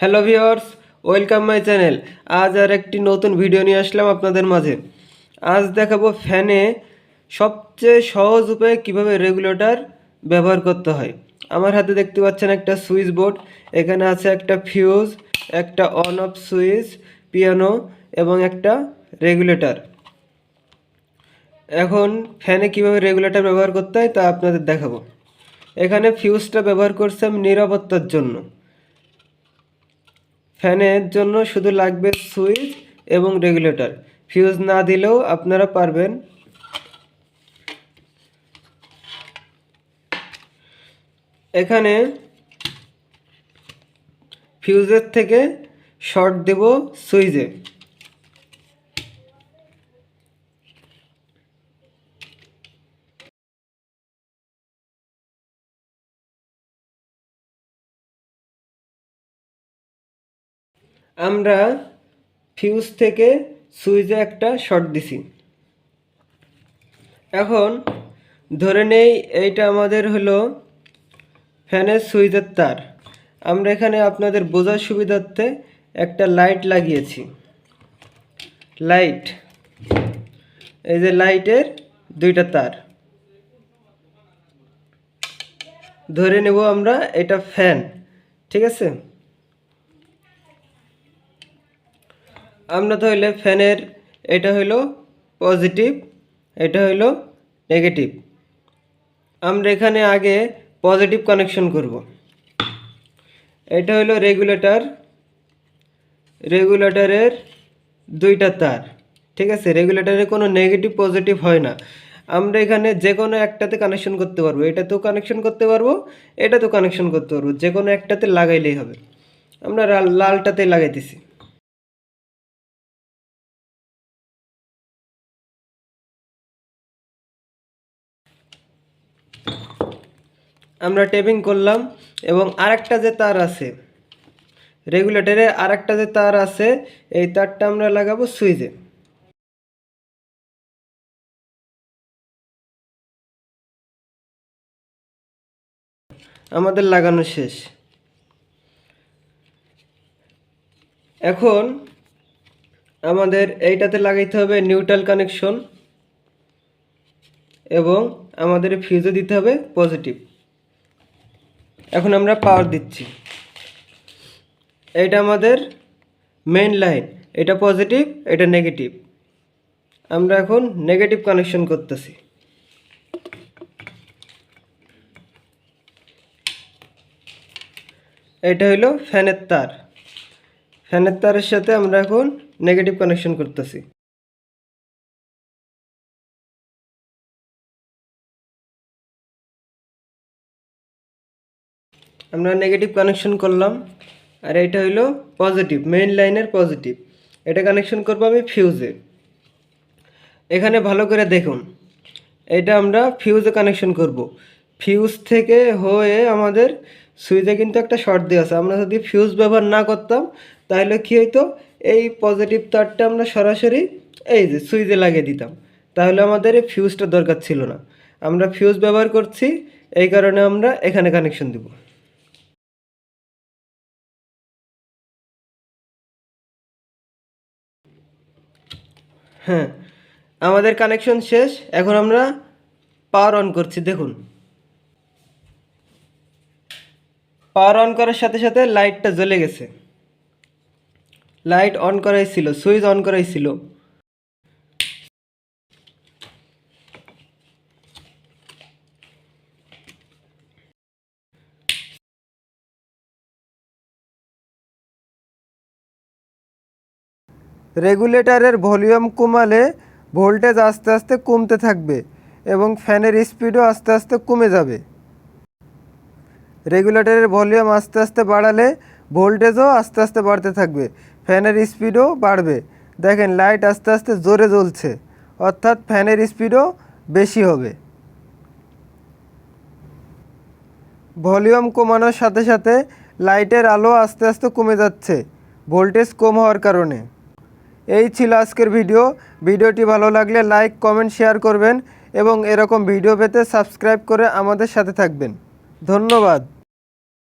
Hello viewers welcome my channel. আজ আর একটি নতুন ভিডিও নিয়ে আসলাম আপনাদের মাঝে। আজ দেখাবো ফ্যানে সবচেয়ে সহজ উপায়ে কীভাবে রেগুলেটর ব্যবহার করতে হয়। আমার হাতে দেখতে পাচ্ছেন একটা সুইচ বোর্ড, এখানে আছে একটা ফিউজ, একটা অন অফ সুইচ, পিয়ানো এবং একটা রেগুলেটর। এখন ফ্যানে কীভাবে রেগুলেটর ব্যবহার করতে হয় তা আপনাদের দেখাবো। এখানে ফিউজটা ব্যবহার করছি আমি নিরাপত্তার জন্য। ফ্যানের জন্য শুধু লাগবে সুইচ এবং রেগুলেটর। ফিউজ না দিলেও আপনারা পারবেন। এখানে ফিউজের থেকে শর্ট দেব সুইচে। আমরা ফিউজ থেকে সুইচে একটা শর্ট দিছি। এখন ধরে নেই এইটা আমাদের হলো ফ্যানের সুইচের তার। আমরা এখানে আপনাদের বোঝার সুবিধার্থে একটা লাইট লাগিয়েছি। লাইট এই যে লাইটের দুইটা তার। ধরে নেব আমরা এটা ফ্যান ঠিক আছে? আমরা তাহলে ফ্যানের, এটা হইল পজিটিভ এটা হইল নেগেটিভ আমরা এখানে আগে পজিটিভ কানেকশন করব। এটা হইল রেগুলেটর রেগুলেটরের দুইটা তার। ঠিক আছে? রেগুলেটরে কোনো নেগেটিভ পজিটিভ হয় না। আমরা এখানে যে কোনো একটাতে কানেকশন করতে পারব। এটাতেও কানেকশন করতে পারব এটাতেও কানেকশন করতে পারব। যে কোনো একটাতে লাগাইলেই হবে। আমরা লাল- লালটাতে লাগাইতেছি। আমরা টেপিং করলাম এবং আরেকটা যে তার আছে রেগুলেটরে আরেকটা যে তার আছে, এই তারটা আমরা লাগাবো সুইচে আমাদের লাগানো শেষ। এখন আমাদের এইটাতে লাগাইতে হবে নিউট্রাল কানেকশন এবং আমাদের ফিউজে দিতে হবে পজিটিভ এখন আমরা পাওয়ার দিচ্ছি। এটা আমাদের মেইন লাইন এটা পজিটিভ এটা নেগেটিভ আমরা এখন নেগেটিভ কানেকশন করতেছি। এটা হলো ফ্যানের তার। ফ্যানের তারের সাথে আমরা এখন নেগেটিভ কানেকশন করতেছি। আমরা নেগেটিভ কানেকশন করলাম, আর এটা হইল পজিটিভ মেইন লাইনের পজিটিভ এটা কানেকশন করব আমি ফিউজে এখানে ভালো করে দেখুন, এটা আমরা ফিউজে কানেকশন করব। ফিউজ থেকে হয়ে আমাদের সুইচে কিন্তু একটা শর্ট দেওয়া আছে। আমরা যদি ফিউজ ব্যবহার না করতাম, তাহলে কী হইতো? এই পজিটিভ তারটা আমরা সরাসরি এই যে সুইচে লাগিয়ে দিতাম। তাহলে আমাদের এই ফিউজটা দরকার ছিল না। আমরা ফিউজ ব্যবহার করছি, এই কারণে আমরা এখানে কানেকশন দেবো। হ্যাঁ আমাদের কানেকশন শেষ, এখন আমরা পাওয়ার অন করছি, দেখুন। পাওয়ার অন করার সাথে সাথে লাইটটা জ্বলে গেছে। লাইট অন করাই ছিল সুইচ অন করাই ছিল। রেগুলেটরের ভলিউম কমালে ভোল্টেজ আস্তে আস্তে কমতে থাকবে এবং ফ্যানের স্পিডও আস্তে আস্তে কমে যাবে। রেগুলেটরের ভলিউম আস্তে আস্তে বাড়ালে ভোল্টেজও আস্তে আস্তে বাড়তে থাকবে, ফ্যানের স্পিডও বাড়বে। দেখেন, লাইট আস্তে আস্তে জোরে জ্বলছে, অর্থাৎ ফ্যানের স্পিডও বেশি হবে। ভলিউম কমানোর সাথে সাথে লাইটের আলো আস্তে আস্তে কমে যাচ্ছে, ভোল্টেজ কম হওয়ার কারণে। এই ছিল আজকের ভিডিও। ভিডিওটি ভালো লাগলে লাইক, কমেন্ট, শেয়ার করবেন এবং এরকম ভিডিও পেতে সাবস্ক্রাইব করে আমাদের সাথে থাকবেন। ধন্যবাদ।